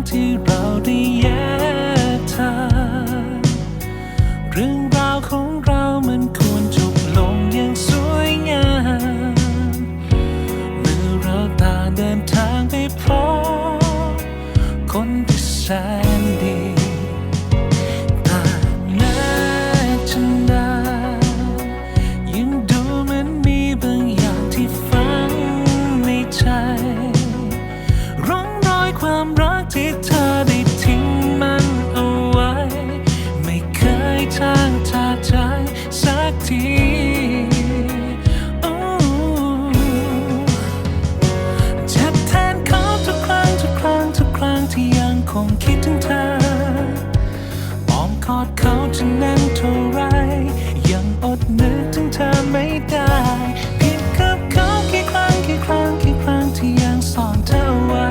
แสนนานที่เราได้ คงคิดถึงเธออ้อมกอดเขาจะแน่นเท่าไร ยังอดนึกถึงเธอไม่ได้ผิดกับเขากี่ครั้งกี่ครั้งกี่ครั้งที่ยังซ่อนเธอไว้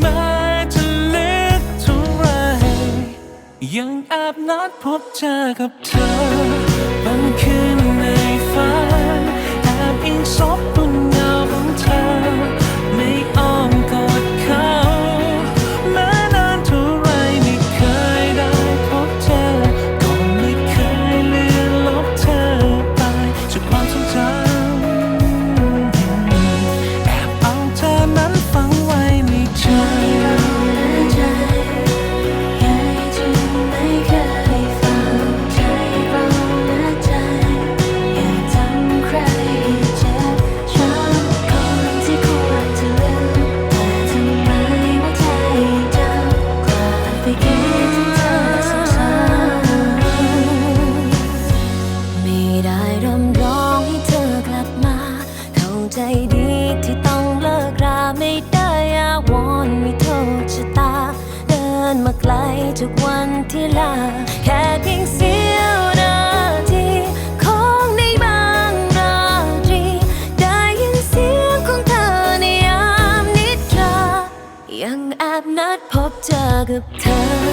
แม้จะลึกเท่าไร ยังแอบนัดพบเจอกับเธอบางคืนในฝันแอบอิงซบ มาไกลทุกวันที่ลา แค่เพียงเสี้ยวนาทีของในบางราตรี ได้ยินเสียงของเธอในยามนิทรายังแอบนัดพบเจอกับเธอ